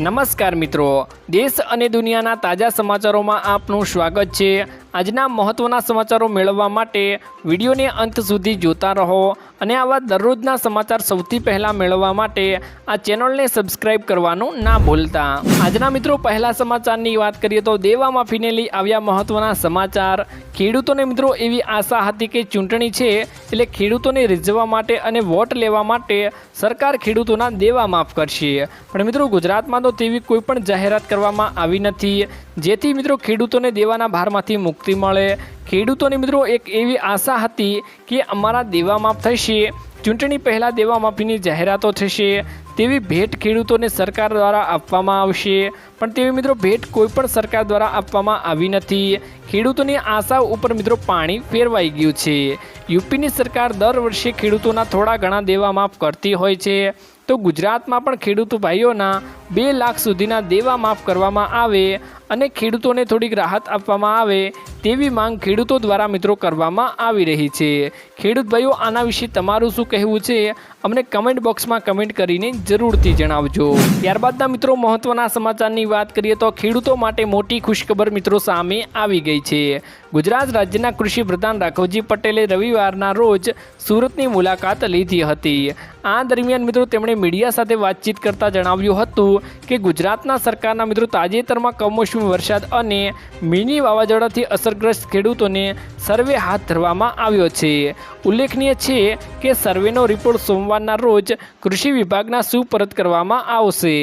નમસ્કાર મિત્રો. દેશ અને દુનિયાના તાજા સમાચારોમાં આપનું સ્વાગત છે. આજના મહત્ત્વના સમાચારો મેળવવા માટે વિડીયોને અંત સુધી જોતા રહો અને આવા દરરોજના સમાચાર સૌથી પહેલાં મેળવવા માટે આ ચેનલને સબસ્ક્રાઇબ કરવાનું ના ભૂલતા. આજના મિત્રો, પહેલા સમાચારની વાત કરીએ તો દેવા માફીને લઈ આવ્યા મહત્ત્વના સમાચાર. ખેડૂતોને મિત્રો, એવી આશા હતી કે ચૂંટણી છે એટલે ખેડૂતોને રીઝવવા માટે અને વોટ લેવા માટે સરકાર ખેડૂતોના દેવા માફ કરશે. પણ મિત્રો, ગુજરાતમાં તો તેવી કોઈ પણ જાહેરાત કરવામાં આવી નથી. જેથી મિત્રો, ખેડૂતોને દેવાના ભારમાંથી મુક્તિ મળે. ખેડૂતોને મિત્રો એક એવી આશા હતી કે અમારા દેવા માફ થશે. ચૂંટણી પહેલાં દેવા માફીની જાહેરાતો થશે. તેવી ભેટ ખેડૂતોને સરકાર દ્વારા આપવામાં આવશે. પણ તેવી મિત્રો ભેટ કોઈપણ સરકાર દ્વારા આપવામાં આવી નથી. ખેડૂતોની આશા ઉપર મિત્રો પાણી ફેરવાઈ ગયું છે. યુપીની સરકાર દર વર્ષે ખેડૂતોના થોડા ઘણા દેવા માફ કરતી હોય છે. તો ગુજરાતમાં પણ ખેડૂત ભાઈઓના બે લાખ સુધીના દેવા માફ કરવામાં આવે અને ખેડૂતોને થોડીક રાહત આપવામાં આવે તેવી માંગ ખેડૂતો દ્વારા મિત્રો કરવામાં આવી રહી છે. ખેડૂત ભાઈઓ, આના વિશે તમારું શું કહેવું છે? અમને કમેન્ટ બોક્સમાં કમેન્ટ કરીને જરૂરથી જણાવજો. ત્યારબાદના મિત્રો, મહત્વના સમાચારની વાત કરીએ તો ખેડૂતો માટે મોટી ખુશખબર મિત્રો સામે આવી ગઈ છે. ગુજરાત રાજ્યના કૃષિ પ્રધાન રાઘવજી પટેલે રવિવારના રોજ સુરતની મુલાકાત લીધી હતી. આ દરમિયાન મિત્રો, તેમણે મીડિયા સાથે વાતચીત કરતા જણાવ્યું હતું કે ગુજરાતના સરકારના મિત્રો તાજેતરમાં કમોસમી વરસાદ અને મિની વાવાઝોડાથી અસરગ્રસ્ત ખેડૂતોને સર્વે હાથ ધરવામાં આવ્યો છે. ઉલ્લેખનીય છે કે સર્વેનો રિપોર્ટ સોમવારના રોજ કૃષિ વિભાગના સુપરત કરવામાં આવશે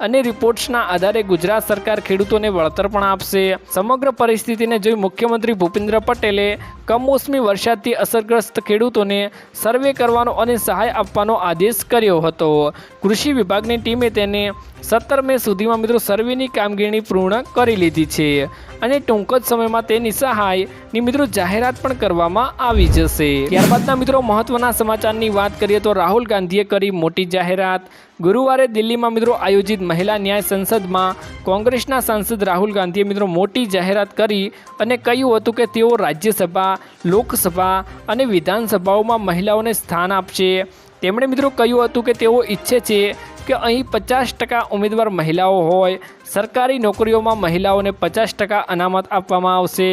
અને રિપોર્ટ્સના આધારે ગુજરાત સરકાર ખેડૂતોને વળતર પણ આપશે. સમગ્ર પરિસ્થિતિને જોઈ મુખ્યમંત્રી ભૂપેન્દ્ર પટેલે કમોસમી વરસાદથી અસરગ્રસ્ત ખેડૂતોને સર્વે કરવાનો અને સહાય આપવાનો આદેશ કર્યો હતો. કૃષિ વિભાગની ટીમે તેને સત્તર મે સુધીમાં મિત્રો સર્વેની કામગીરી પૂર્ણ કરી લીધી છે અને ટૂંક જ સમયમાં તેની સહાયની મિત્રો જાહેરાત પણ કરવામાં આવી જશે. ત્યારબાદના મિત્રો મહત્વના સમાચારની વાત કરીએ તો રાહુલ ગાંધીએ કરી મોટી જાહેરાત. ગુરુવારે દિલ્હીમાં મિત્રો આયોજિત મહિલા ન્યાય સંસદમાં કોંગ્રેસના સાંસદ રાહુલ ગાંધીએ મિત્રો મોટી જાહેરાત કરી અને કહ્યું હતું કે તેઓ રાજ્યસભા, લોકસભા અને વિધાનસભાઓમાં મહિલાઓને સ્થાન આપશે. તેમણે મિત્રો કહ્યું હતું કે તેઓ ઈચ્છે છે કે અહીં પચાસ ટકા ઉમેદવાર મહિલાઓ હોય. સરકારી નોકરીઓમાં મહિલાઓને પચાસ ટકા અનામત આપવામાં આવશે.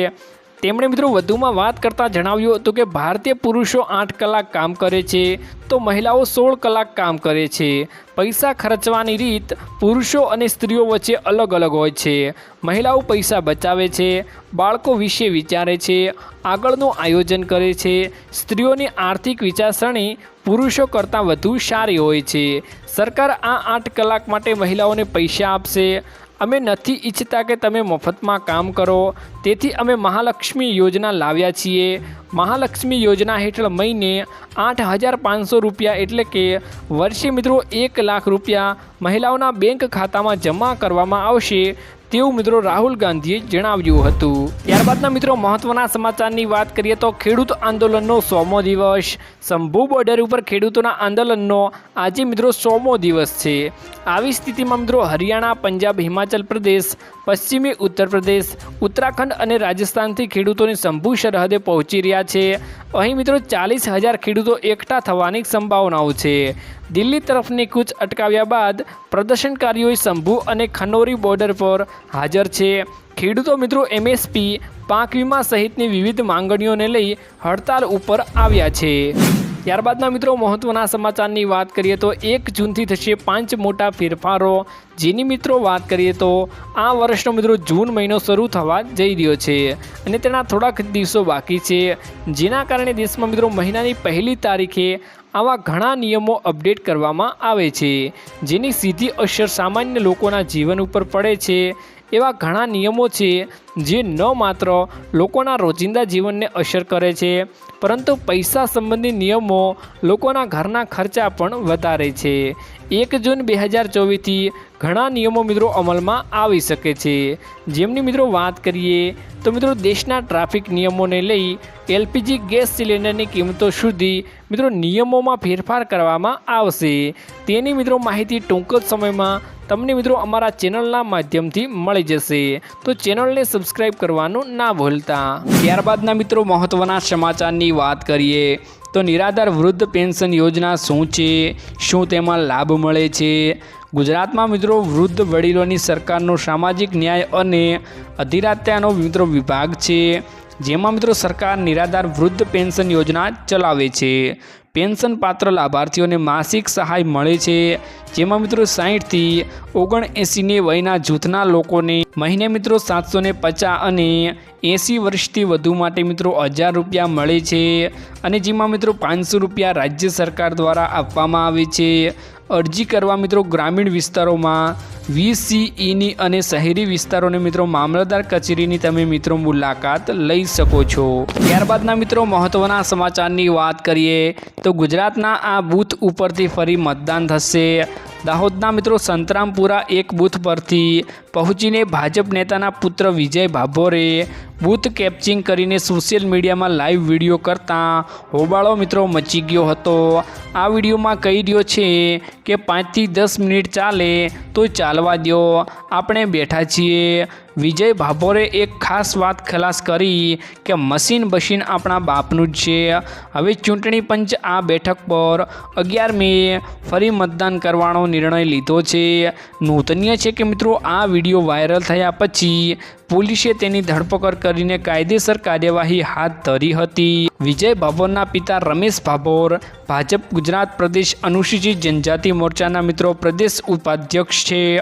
તેમણે મિત્રો વધુમાં વાત કરતાં જણાવ્યું હતું કે ભારતીય પુરુષો આઠ કલાક કામ કરે છે, તો મહિલાઓ સોળ કલાક કામ કરે છે. પૈસા ખર્ચવાની રીત પુરુષો અને સ્ત્રીઓ વચ્ચે અલગ અલગ હોય છે. મહિલાઓ પૈસા બચાવે છે, બાળકો વિશે વિચારે છે, આગળનું આયોજન કરે છે. સ્ત્રીઓની આર્થિક વિચારસરણી પુરુષો કરતાં વધુ સારી હોય છે. સરકાર આ આઠ કલાક માટે મહિલાઓને પૈસા આપશે. અમે નથી ઈચ્છતા કે તમે મફતમાં કામ કરો. તેથી અમે મહાલક્ષ્મી યોજના લાવ્યા છીએ. મહાલક્ષ્મી યોજના હેઠળ મહિને આઠ હજાર પાંચસો રૂપિયા એટલે કે વર્ષે મિત્રો એક લાખ રૂપિયા મહિલાઓના બેંક ખાતામાં જમા કરવામાં આવશે તેવું મિત્રો રાહુલ ગાંધીએ જણાવ્યું હતું. ત્યારબાદના મિત્રો મહત્વના સમાચારની વાત કરીએ તો ખેડૂત આંદોલનનો સોમો દિવસ. શંભુ બોર્ડર ઉપર ખેડૂતોના આંદોલનનો આજે મિત્રો સોમો દિવસ છે. આવી સ્થિતિમાં મિત્રો હરિયાણા, પંજાબ, હિમાચલ પ્રદેશ, પશ્ચિમી ઉત્તર પ્રદેશ, ઉત્તરાખંડ અને રાજસ્થાનથી ખેડૂતોની શંભુ સરહદે પહોંચી રહ્યા છે. અહીં મિત્રો ચાલીસ હજાર ખેડૂતો એકઠા થવાની સંભાવનાઓ છે. દિલ્હી તરફની કૂચ અટકાવ્યા બાદ પ્રદર્શનકારીઓએ શંભુ અને ખનોરી બોર્ડર પર હાજર છે. ખેડૂતો મિત્રો એમએસપી પાક વીમા સહિતની વિવિધ માંગણીઓને લઈ હડતાલ ઉપર આવ્યા છે. ત્યારબાદના મિત્રો મહત્વના સમાચારની વાત કરીએ તો એક જૂનથી થશે પાંચ મોટા ફેરફારો. જેની મિત્રો વાત કરીએ તો આ વર્ષનો મિત્રો જૂન મહિનો શરૂ થવા જઈ રહ્યો છે અને તેના થોડાક દિવસો બાકી છે. જેના કારણે દેશમાં મિત્રો મહિનાની પહેલી તારીખે આવા ઘણા નિયમો અપડેટ કરવામાં આવે છે. જેની સીધી અસર સામાન્ય લોકોના જીવન ઉપર પડે છે. એવા ઘણા નિયમો છે જે ન માત્ર લોકોના રોજિંદા જીવનને અસર કરે છે, પરંતુ પૈસા સંબંધી નિયમો લોકોના ઘરના ખર્ચા પણ વધારે છે. એક જૂન બે હજાર ચોવીસથી ઘણા નિયમો મિત્રો અમલમાં આવી શકે છે. જેમની મિત્રો વાત કરીએ, તો મિત્રો દેશના ટ્રાફિક નિયમોને લઈ એલપીજી ગેસ સિલિન્ડરની કિંમતો સુધી મિત્રો નિયમોમાં ફેરફાર કરવામાં આવશે. તેની મિત્રો માહિતી ટૂંક જ સમયમાં તમને મિત્રો અમારા ચેનલના માધ્યમથી મળી જશે. તો ચેનલને સબસ્ક્રાઈબ કરવાનું ના ભૂલતા. ત્યારબાદના મિત્રો મહત્ત્વના સમાચારની વાત કરીએ તો નિરાધાર વૃદ્ધ પેન્શન યોજના શું છે? શું તેમાં લાભ મળે છે? ગુજરાતમાં મિત્રો વૃદ્ધ વડીલોની સરકારનો સામાજિક ન્યાય અને અધિરાત્યાનો મિત્રો વિભાગ છે. જેમાં મિત્રો સરકાર નિરાધાર વૃદ્ધ પેન્શન યોજના ચલાવે છે. પેન્શન પાત્ર લાભાર્થીઓને માસિક સહાય મળે છે. જેમાં મિત્રો સાહીઠથી ઓગણએંસીની વયના જૂથના લોકોને મહિને મિત્રો સાતસો ને પચાસ અને એંસી વર્ષથી વધુ માટે મિત્રો હજાર રૂપિયા મળે છે. અને જેમાં મિત્રો પાંચસો રૂપિયા રાજ્ય સરકાર દ્વારા આપવામાં આવે છે. અરજી કરવા મિત્રો ગ્રામીણ વિસ્તારોમાં વીસીઈની અને શહેરી વિસ્તારોને મિત્રો મામલતદાર કચેરીની તમે મિત્રો મુલાકાત લઈ શકો છો. ત્યારબાદના મિત્રો મહત્ત્વના સમાચારની વાત કરીએ તો ગુજરાતના આ બૂથ ઉપરથી ફરી મતદાન થશે. દાહોદના મિત્રો સંતરામપુરા એક બૂથ પરથી પહોંચીને ભાજપ નેતાના પુત્ર વિજય ભાભોરે બૂથ કેપ્ચિંગ કરીને સોશિયલ મીડિયામાં લાઈવ વીડિયો કરતાં હોબાળો મિત્રો મચી ગયો હતો. આ વિડીયોમાં કહી રહ્યો છે કે પાંચથી દસ મિનિટ ચાલે તો ચાલવા દો આપણે બેઠા છીએ. વિજય ભાભોરે એક ખાસ વાત ખલાસ કરી કે મશીન બશીન આપણા બાપનું જ છે. હવે ચૂંટણી પંચ આ બેઠક પર અગિયાર મે ફરી મતદાન કરવાનો નિર્ણય લીધો છે. નોંધનીય છે કે મિત્રો, આ વીડિયો વાયરલ થયા પછી પોલીસે તેની ધરપકડ કરીને કાયદેસર કાર્યવાહી હાથ ધરી હતી. વિજય ભાભોરના પિતા રમેશ ભાભોર, ભાજપ ગુજરાત પ્રદેશ અનુસૂચિત જનજાતિ મોરચાના મિત્રો પ્રદેશ ઉપાધ્યક્ષ છે.